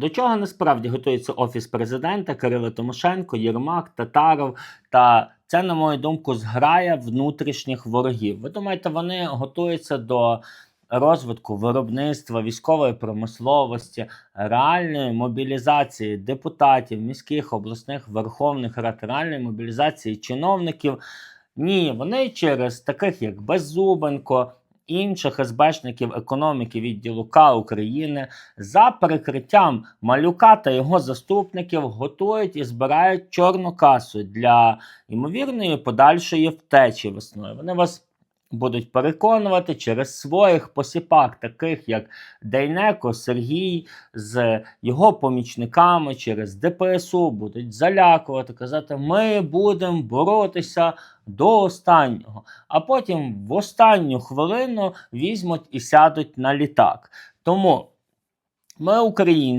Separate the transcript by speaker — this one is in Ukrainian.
Speaker 1: До чого насправді готується офіс президента Кирило Тимошенко, Єрмак, Татаров та це, на мою думку, зграя внутрішніх ворогів. Ви думаєте, вони готуються до розвитку виробництва, військової промисловості, реальної мобілізації депутатів, міських, обласних, верховних рад, реальної мобілізації чиновників? Ні, вони через таких як Беззубенко, інших СБшників економіки відділу К України за перекриттям малюка та його заступників готують і збирають чорну касу для ймовірної подальшої втечі весною. Вони вас будуть переконувати через своїх посіпак, таких як Дейнеко Сергій з його помічниками через ДПСУ будуть залякувати, казати, ми будемо боротися до останнього, а потім в останню хвилину візьмуть і сядуть на літак. Тому ми, українці.